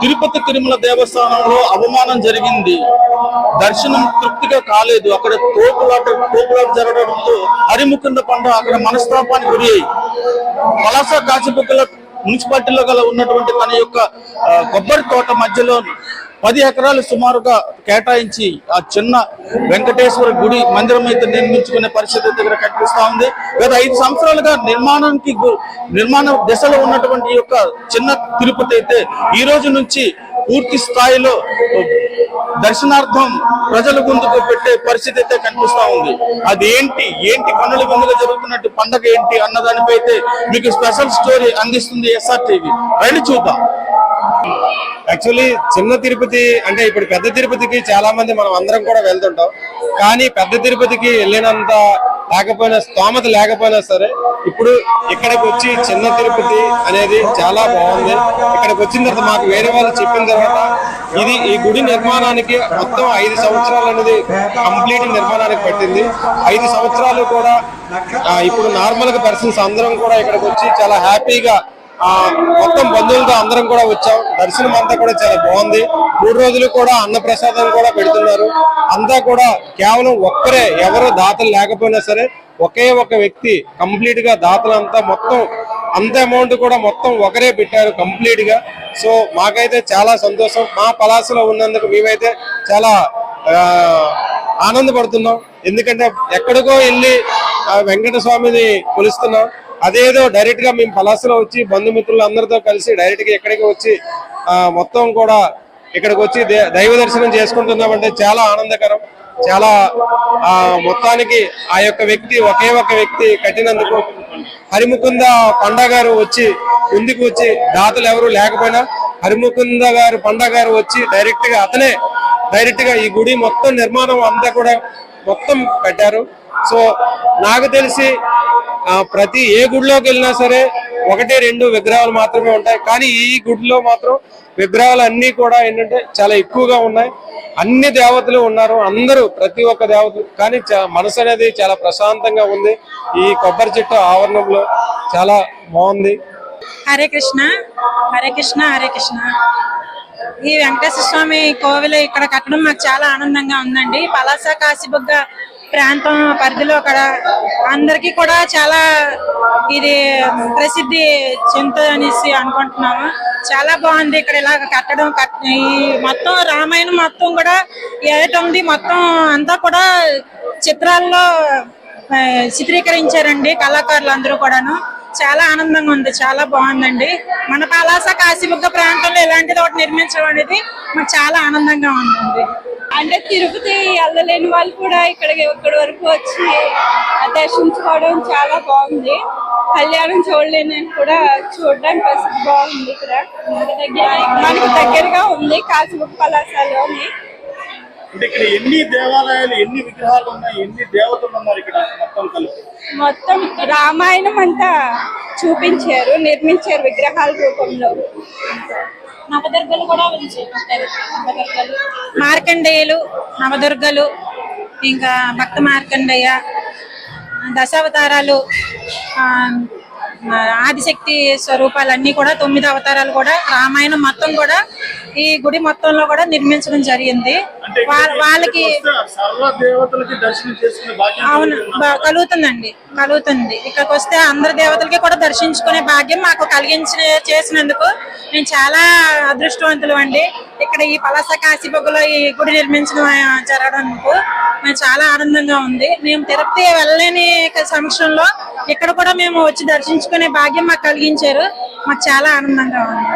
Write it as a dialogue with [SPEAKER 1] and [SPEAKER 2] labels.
[SPEAKER 1] తిరుపతి తిరుమల దేవస్థానంలో అవమానం జరిగింది. దర్శనం తృప్తిగా కాలేదు. అక్కడ తోపులాట తోపులాట జరగడంతో హరిముకుంద పండ అక్కడ మనస్తాపానికి గురి అయ్యి పలాస కాచిబుగ్గల మున్సిపాలిటీలో గల ఉన్నటువంటి తన యొక్క కొబ్బరి తోట మధ్యలో పది ఎకరాలు సుమారుగా కేటాయించి ఆ చిన్న వెంకటేశ్వర గుడి మందిరం అయితే నిర్మించుకునే పరిస్థితి దగ్గర కనిపిస్తా ఉంది. గత ఐదు సంవత్సరాలుగా నిర్మాణానికి గు- నిర్మాణ దశలో ఉన్నటువంటి యొక్క చిన్న తిరుపతి అయితే ఈ రోజు నుంచి పూర్తి స్థాయిలో దర్శనార్థం ప్రజలు ముందుకు పెట్టే పరిస్థితి అయితే కనిపిస్తా ఉంది. అది ఏంటి ఏంటి కన్నుల ముందుగా జరుగుతున్నట్టు పండగ ఏంటి అన్న దానిపై అయితే మీకు స్పెషల్ స్టోరీ అందిస్తుంది ఎస్ఆర్ టీవీ రండి చూద్దాం.
[SPEAKER 2] యాక్చువల్లీ చిన్న తిరుపతి అంటే ఇప్పుడు పెద్ద తిరుపతికి చాలా మంది మనం అందరం కూడా వెళ్తుంటాం. కానీ పెద్ద తిరుపతికి వెళ్ళినంత లేకపోయినా స్తోమత లేకపోయినా సరే ఇప్పుడు ఇక్కడికి వచ్చి చిన్న తిరుపతి అనేది చాలా బాగుంది. ఇక్కడికి వచ్చిన తర్వాత మాకు వేరే వాళ్ళు చెప్పిన తర్వాత ఇది ఈ గుడి నిర్మాణానికి మొత్తం ఐదు సంవత్సరాలు అనేది కంప్లీట్ నిర్మాణానికి పట్టింది. ఐదు సంవత్సరాలు కూడా ఇప్పుడు నార్మల్గా పర్సన్స్ అందరం కూడా ఇక్కడికి వచ్చి చాలా హ్యాపీగా మొత్తం బంధువులతో అందరం కూడా వచ్చాం. దర్శనం అంతా కూడా చాలా బాగుంది. మూడు రోజులు కూడా అన్నప్రసాదం కూడా పెడుతున్నారు. అంతా కూడా కేవలం ఒక్కరే ఎవరు దాతలు లేకపోయినా సరే ఒకే ఒక వ్యక్తి కంప్లీట్గా దాతలంతా మొత్తం అంత అమౌంట్ కూడా మొత్తం ఒకరే పెట్టారు కంప్లీట్గా. సో మాకైతే చాలా సంతోషం. మా పలాసలో ఉన్నందుకు మేమైతే చాలా ఆనందపడుతున్నాం. ఎందుకంటే ఎక్కడికో వెళ్ళి వెంకట స్వామిని కొలుస్తున్నాం. అదేదో డైరెక్ట్గా మేము పలాసలో వచ్చి బంధుమిత్రులు అందరితో కలిసి డైరెక్ట్గా ఇక్కడికి వచ్చి మొత్తం కూడా ఇక్కడికి వచ్చి దైవ దర్శనం చేసుకుంటున్నామంటే చాలా ఆనందకరం. చాలా ఆ మొత్తానికి ఆ యొక్క వ్యక్తి ఒకే ఒక వ్యక్తి కట్టినందుకు హరిముకుంద పండా గారు వచ్చి ముందుకు వచ్చి దాతలు ఎవరు లేకపోయినా హరిముకుంద గారు పండా గారు వచ్చి డైరెక్ట్గా అతనే డైరెక్ట్గా ఈ గుడి మొత్తం నిర్మాణం అంతా కూడా మొత్తం కట్టారు. సో నాకు తెలిసి ప్రతి ఏ గుడిలోకి వెళ్ళినా సరే ఒకటి రెండు విగ్రహాలు మాత్రమే ఉంటాయి. కానీ ఈ గుడిలో మాత్రం విగ్రహాలు అన్ని కూడా ఏంటంటే చాలా ఎక్కువగా ఉన్నాయి. అన్ని దేవతలు ఉన్నారు. అందరూ ప్రతి ఒక్క దేవతలు. కానీ మనసు అనేది చాలా ప్రశాంతంగా ఉంది. ఈ కొబ్బరి చెట్టు ఆవరణంలో చాలా బాగుంది.
[SPEAKER 3] హరే కృష్ణ. హరే కృష్ణ హరే కృష్ణ. ఈ వెంకటేశ్వర స్వామి కోవిల ఇక్కడ కట్టడం మాకు చాలా ఆనందంగా ఉందండి. పలాస కాశీబుగ్గ ప్రాంతం పరిధిలో అక్కడ అందరికీ కూడా చాలా ఇది ప్రసిద్ధి చెందుతుంది అనేసి అనుకుంటున్నాము. చాలా బాగుంది ఇక్కడ ఇలా కట్టడం ఈ మొత్తం రామాయణం మొత్తం కూడా ఏదైతే ఉంది మొత్తం అంతా కూడా చిత్రాల్లో చిత్రీకరించారండి కళాకారులు అందరూ కూడాను. చాలా ఆనందంగా ఉంది చాలా బాగుందండి. మన పలాస కాశీబుగ్గ ప్రాంతంలో ఇలాంటిది ఒకటి నిర్మించడం అనేది మాకు చాలా ఆనందంగా ఉందండి.
[SPEAKER 4] అంటే తిరుపతి వెళ్ళలేని వాళ్ళు కూడా ఇక్కడి వరకు వచ్చి దర్శించుకోవడం చాలా బాగుంది. కళ్యాణం చూడలేని కూడా చూడడానికి అసలు బాగుంది ఇక్కడ. మనకి దగ్గర మనకు దగ్గరగా ఉంది కాశీబుక్
[SPEAKER 1] అంటే ఇక్కడ ఎన్ని దేవాలయాలు ఎన్ని విగ్రహాలు ఉన్నాయి ఎన్ని దేవతలు ఉన్నారు ఇక్కడ మొత్తం కలిపి?
[SPEAKER 4] మొత్తం రామాయణం అంతా చూపించారు నిర్మించారు విగ్రహాల రూపంలో.
[SPEAKER 3] నవదుర్గలు కూడా నవదుర్గలు. మార్కండేయులు నవదుర్గలు ఇంకా భక్త మార్కండేయ దశావతారాలు ఆదిశక్తి స్వరూపాలన్నీ కూడా తొమ్మిది అవతారాలు కూడా రామాయణం మొత్తం కూడా ఈ గుడి మొత్తంలో కూడా నిర్మించడం జరిగింది. వాళ్ళకి అవును కలుగుతుందండి కలుగుతుంది. ఇక్కడికి వస్తే అందరి దేవతలకి కూడా దర్శించుకునే భాగ్యం మాకు కలిగించిన చేసినందుకు మేము చాలా అదృష్టవంతులు అండి. ఇక్కడ ఈ పలాస కాశీబొగ్గలో ఈ గుడి నిర్మించడం జరగడానికి మేము చాలా ఆనందంగా ఉంది. మేము తిరుపతి వెళ్ళలేని సమక్షంలో ఇక్కడ కూడా మేము వచ్చి దర్శించుకునే భాగ్యం మాకు కలిగించారు. మాకు చాలా ఆనందంగా ఉంది.